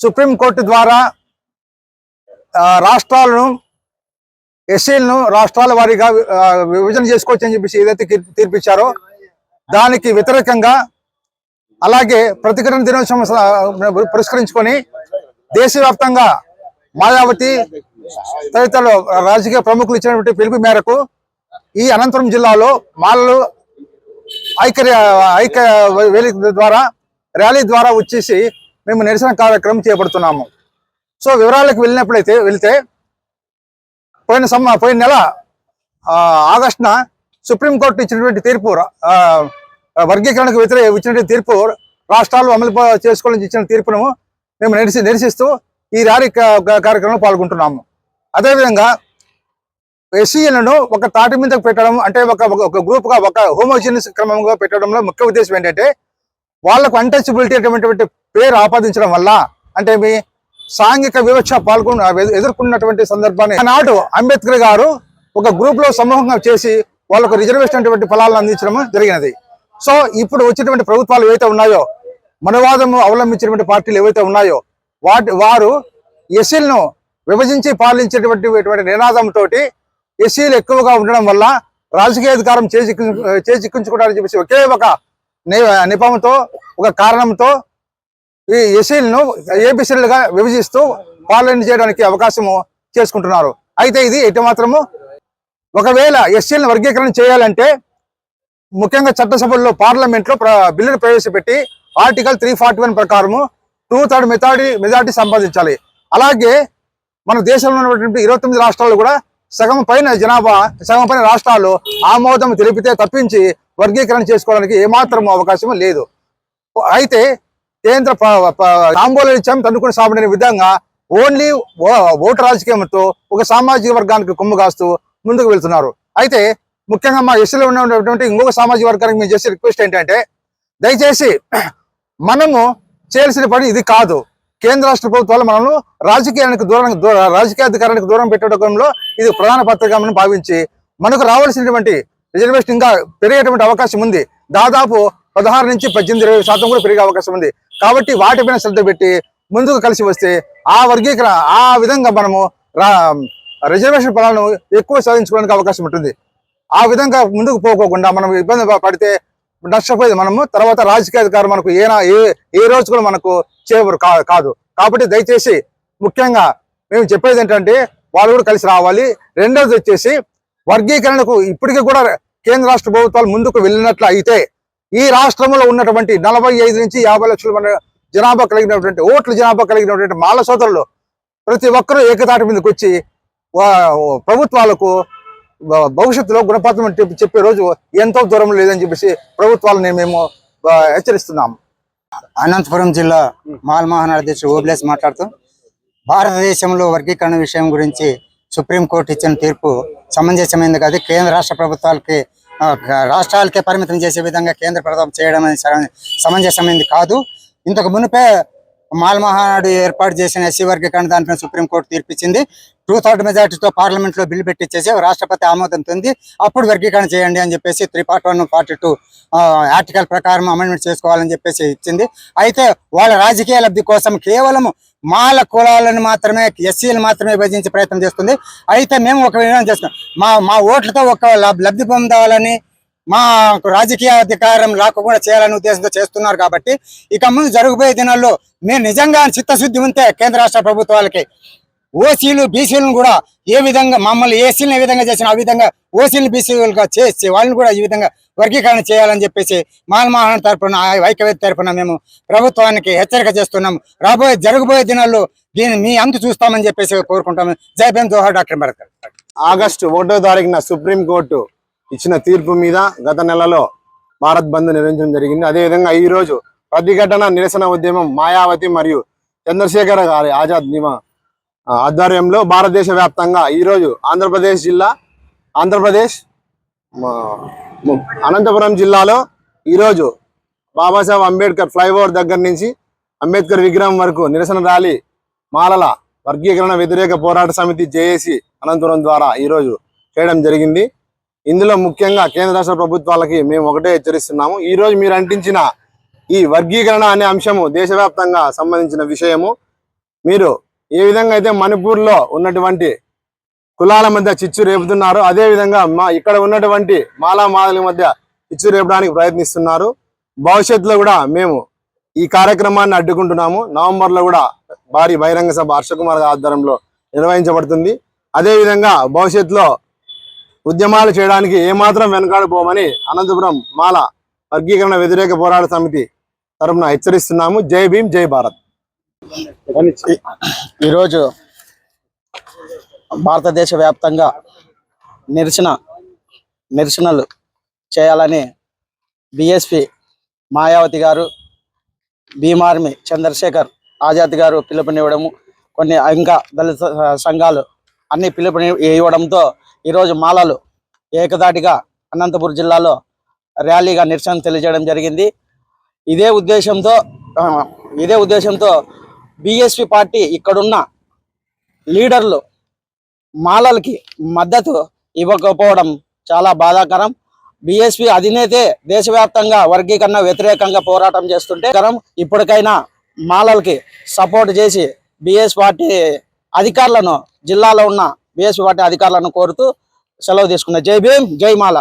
Supreme court ద్వారా రాష్ట్రాలను ఎస్సీలను రాష్ట్రాల వారీగా విభజన చేసుకోవచ్చు అని చెప్పేసి ఏదైతే తీర్పిచ్చారో దానికి వ్యతిరేకంగా అలాగే ప్రతిఘటన దినోత్సవం పురస్కరించుకొని దేశవ్యాప్తంగా మాయావతి తదితరులు రాజకీయ ప్రముఖులు ఇచ్చినటువంటి పిలుపు మేరకు ఈ అనంతపురం జిల్లాలో మాలలు ఐక్య ఐక్య వేదిక ద్వారా ర్యాలీ ద్వారా వచ్చేసి మేము నిరసన కార్యక్రమం చేపడుతున్నాము. సో వివరాలకు వెళ్ళినప్పుడైతే వెళ్తే పోయిన సమ్మ పోయిన నెల ఆ, ఆగస్టున సుప్రీంకోర్టు ఇచ్చినటువంటి తీర్పు వర్గీకరణకు వ్యతిరేక ఇచ్చినటువంటి తీర్పు రాష్ట్రాలు అమలు చేసుకోవాలని ఇచ్చిన తీర్పును మేము నిరసి నిరసిస్తూ ఈ ర్యాలీ కా- కార్యక్రమంలో పాల్గొంటున్నాము. అదేవిధంగా ఎస్సీలను ఒక తాటి మీద పెట్టడం అంటే ఒక ఒక- గ్రూప్గా ఒక హోమోజినస్ క్రమంగా పెట్టడంలో ముఖ్య ఉద్దేశం ఏంటంటే వాళ్ళకు అన్టచబిలిటీ అటువంటి పేరు ఆపాదించడం వల్ల అంటే మీ సాంఘిక వివక్ష పాల్గొన్న ఎదుర్కొన్నటువంటి సందర్భాన్ని ఆనాడు అంబేద్కర్ గారు ఒక గ్రూప్లో సమూహంగా చేసి వాళ్ళకు రిజర్వేషన్ అటువంటి ఫలాలను అందించడం జరిగినది. సో ఇప్పుడు వచ్చినటువంటి ప్రభుత్వాలు ఏవైతే ఉన్నాయో మనవాదము అవలంబించినటువంటి పార్టీలు ఏవైతే ఉన్నాయో వాటి వారు ఎస్సీలను విభజించి పాలించేటువంటి నినాదంతో ఎస్సీలు ఎక్కువగా ఉండడం వల్ల రాజకీయ అధికారం చేజిక్కు చేజిక్కించుకోవడానికి చెప్పేసి ఒకే ఒక నిపంతో ఒక కారణంతో ఈ ఎస్సీలను ఏబిసీలుగా విభజిస్తూ పాలన చేయడానికి అవకాశము చేసుకుంటున్నారు. అయితే ఇది ఎటు మాత్రము ఒకవేళ ఎస్సీలను వర్గీకరణ చేయాలంటే ముఖ్యంగా చట్టసభల్లో పార్లమెంట్లో బిల్లును ప్రవేశపెట్టి ఆర్టికల్ త్రీ ఫార్టీ వన్ ప్రకారము టూ థర్డ్ మెథారిటీ మెజార్టీ సంపాదించాలి. అలాగే మన దేశంలో ఉన్నటువంటి ఇరవై తొమ్మిది రాష్ట్రాలు కూడా సగం పైన జనాభా సగం పైన రాష్ట్రాలు ఆమోదం తెలిపితే తప్పించి వర్గీకరణ చేసుకోవడానికి ఏమాత్రం అవకాశం లేదు. అయితే కేంద్ర ప- ప- తాంబూలం తన్నుకుని సాబడిన విధంగా ఓన్లీ ఓటు రాజకీయంతో ఒక సామాజిక వర్గానికి కొమ్ము కాస్తూ ముందుకు వెళ్తున్నారు. అయితే ముఖ్యంగా మా ఎస్సీలో ఉన్నటువంటి ఇంకొక సామాజిక వర్గానికి మేము చేసే రిక్వెస్ట్ ఏంటంటే దయచేసి మనము చేయాల్సిన పని ఇది కాదు. కేంద్ర రాష్ట్ర ప్రభుత్వాలు మనము రాజకీయానికి దూరం దూ- రాజకీయ అధికారానికి దూరం పెట్టడంలో ఇది ప్రధాన పత్రికమని భావించి మనకు రావాల్సినటువంటి రిజర్వేషన్ ఇంకా పెరిగేటువంటి అవకాశం ఉంది. దాదాపు పదహారు నుంచి పద్దెనిమిది ఇరవై శాతం కూడా పెరిగే అవకాశం ఉంది. కాబట్టి వాటిపైన శ్రద్ధ పెట్టి ముందుకు కలిసి వస్తే ఆ వర్గీకరణ ఆ విధంగా మనము రిజర్వేషన్ ఫలాలను ఎక్కువ సాధించుకోవడానికి అవకాశం ఉంటుంది. ఆ విధంగా ముందుకు పోకోకుండా మనం ఇబ్బంది పడితే నష్టపోయేది మనము తర్వాత రాజకీయ అధికారం మనకు ఏనా ఏ ఏ రోజు కూడా మనకు చేయవరు కాదు. కాబట్టి దయచేసి ముఖ్యంగా మేము చెప్పేది ఏంటంటే వాళ్ళు కూడా కలిసి రావాలి. రెండోది వచ్చేసి వర్గీకరణకు ఇప్పటికీ కూడా కేంద్ర రాష్ట్ర ప్రభుత్వాలు ముందుకు వెళ్ళినట్లు అయితే ఈ రాష్ట్రంలో ఉన్నటువంటి నలభై ఐదు నుంచి యాభై లక్షల మంది జనాభా కలిగినటువంటి ఓట్ల జనాభా కలిగినటువంటి మాల సోదరులు ప్రతి ఒక్కరూ ఏకతాటి మీదకి వచ్చి ప్రభుత్వాలకు భవిష్యత్తులో గుణపాఠం అని చెప్పి రోజు ఎంతో దూరం లేదని చెప్పేసి ప్రభుత్వాలని మేము ఆ, హెచ్చరిస్తున్నాము అనంతపురం జిల్లా మాల్మోహన్ అధ్యక్షుడు ఓబ్లేస్ మాట్లాడుతూ భారతదేశంలో వర్గీకరణ విషయం గురించి సుప్రీంకోర్టు ఇచ్చిన తీర్పు సమంజసమైంది కాదు. కేంద్ర రాష్ట్ర ప్రభుత్వాలకి రాష్ట్రాలకే పరిమితం చేసే విధంగా కేంద్ర ప్రభుత్వం చేయడం అనేది సమంజసమైంది కాదు. ఇంతకు మునిపే మాల్మహానాడు ఏర్పాటు చేసిన ఎస్సీ వర్గీకరణ దానిపై సుప్రీంకోర్టు తీర్పిచ్చింది. టూ థర్డ్ మెజార్టీతో పార్లమెంట్లో బిల్లు పెట్టించేసి రాష్ట్రపతి ఆమోదం పొంది అప్పుడు వర్గీకరణ చేయండి అని చెప్పేసి three part one party two article ప్రకారం అమెండ్మెంట్ చేసుకోవాలని చెప్పేసి ఇచ్చింది. అయితే వాళ్ళ రాజకీయ లబ్ధి కోసం కేవలం మాల కులాలను మాత్రమే ఎస్సీలు మాత్రమే విభజించే ప్రయత్నం చేస్తుంది. అయితే మేము ఒక విధానం చేస్తున్నాం. మా మా ఓట్లతో ఒక లబ్- లబ్ధి పొందాలని మా రాజకీయ అధికారం రాకుండా చేయాలనే ఉద్దేశంతో చేస్తున్నారు కాబట్టి ఇక ముందు జరగబోయే దినాల్లో మేము నిజంగా చిత్తశుద్ధి ఉంటే కేంద్ర రాష్ట్ర ప్రభుత్వాలకి ఓసీలు బీసీలను కూడా ఏ విధంగా మమ్మల్ని ఏసీలను ఏ విధంగా చేసిన ఆ విధంగా ఓసీలు బీసీలుగా చేసి వాళ్ళని కూడా ఈ విధంగా వర్గీకరణ చేయాలని చెప్పేసి మానమాహన తరపున ఆ ఐక్యవేద తరపున మేము ప్రభుత్వానికి హెచ్చరిక చేస్తున్నాం రాబోయే జరగబోయే దినాల్లో దీన్ని మీ అంతు చూస్తామని చెప్పేసి కోరుకుంటాము. జై భీమ్ డాక్టర్ అంబేద్కర్. ఆగస్టు ఒకటో తారీఖున సుప్రీంకోర్టు ఇచ్చిన తీర్పు మీద గత నెలలో భారత్ బంద్ నిర్వహించడం జరిగింది. అదేవిధంగా ఈరోజు ప్రతిఘటన నిరసన ఉద్యమం మాయావతి మరియు చంద్రశేఖర గారి ఆజాద్ నిమా ఆధ్వర్యంలో భారతదేశ వ్యాప్తంగా ఈరోజు ఆంధ్రప్రదేశ్ జిల్లా ఆంధ్రప్రదేశ్ అనంతపురం జిల్లాలో ఈరోజు బాబాసాహెబ్ అంబేద్కర్ ఫ్లైఓవర్ దగ్గర నుంచి అంబేద్కర్ విగ్రహం వరకు నిరసన ర్యాలీ మాలల వర్గీకరణ వ్యతిరేక పోరాట సమితి జేఏసీ అనంతపురం ద్వారా ఈరోజు చేయడం జరిగింది. ఇందులో ముఖ్యంగా కేంద్ర రాష్ట్ర ప్రభుత్వాలకి మేము ఒకటే హెచ్చరిస్తున్నాము. ఈ రోజు మీరు అంటించిన ఈ వర్గీకరణ అనే అంశము దేశవ్యాప్తంగా సంబంధించిన విషయము. మీరు ఏ విధంగా అయితే మణిపూర్లో ఉన్నటువంటి కులాల మధ్య చిచ్చు రేపుతున్నారు అదే విధంగా మా ఇక్కడ ఉన్నటువంటి మాలా మాదల మధ్య చిచ్చు రేపడానికి ప్రయత్నిస్తున్నారు. భవిష్యత్తులో కూడా మేము ఈ కార్యక్రమాన్ని అడ్డుకుంటున్నాము. నవంబర్లో కూడా భారీ బహిరంగ సభ హర్షకుమార్ ఆధ్వర్యంలో నిర్వహించబడుతుంది. అదేవిధంగా భవిష్యత్తులో ఉద్యమాలు చేయడానికి ఏమాత్రం వెనకాడిపోమని అనంతపురం మాల వర్గీకరణ వ్యతిరేక పోరాట సమితి తరపున హెచ్చరిస్తున్నాము. జై భీమ్ జై భారత్. ఈరోజు భారతదేశ వ్యాప్తంగా నిరసన నిరసనలు చేయాలని బిఎస్పి మాయావతి గారు భీమార్మి చంద్రశేఖర్ ఆజాద్ గారు పిలుపునివ్వడము కొన్ని ఇంకా దళిత సంఘాలు అన్ని పిలుపుని ఇవ్వడంతో ఈరోజు మాలలు ఏకదాటిగా అనంతపురం జిల్లాలో ర్యాలీగా నిరసన తెలియజేయడం జరిగింది. ఇదే ఉద్దేశంతో ఇదే ఉద్దేశంతో బిఎస్పి పార్టీ ఇక్కడున్న లీడర్లు మాలలకి మద్దతు ఇవ్వకపోవడం చాలా బాధాకరం. బిఎస్పి అధినేతే దేశవ్యాప్తంగా వర్గీకరణ వ్యతిరేకంగా పోరాటం చేస్తుంటే కరం. ఇప్పటికైనా మాలలకి సపోర్ట్ చేసి బిఎస్ పార్టీ అధికారులను జిల్లాలో ఉన్న బీఎస్పీ పార్టీ అధికారులను కోరుతూ సెలవు తీసుకున్న జై భీమ్ జై మాల.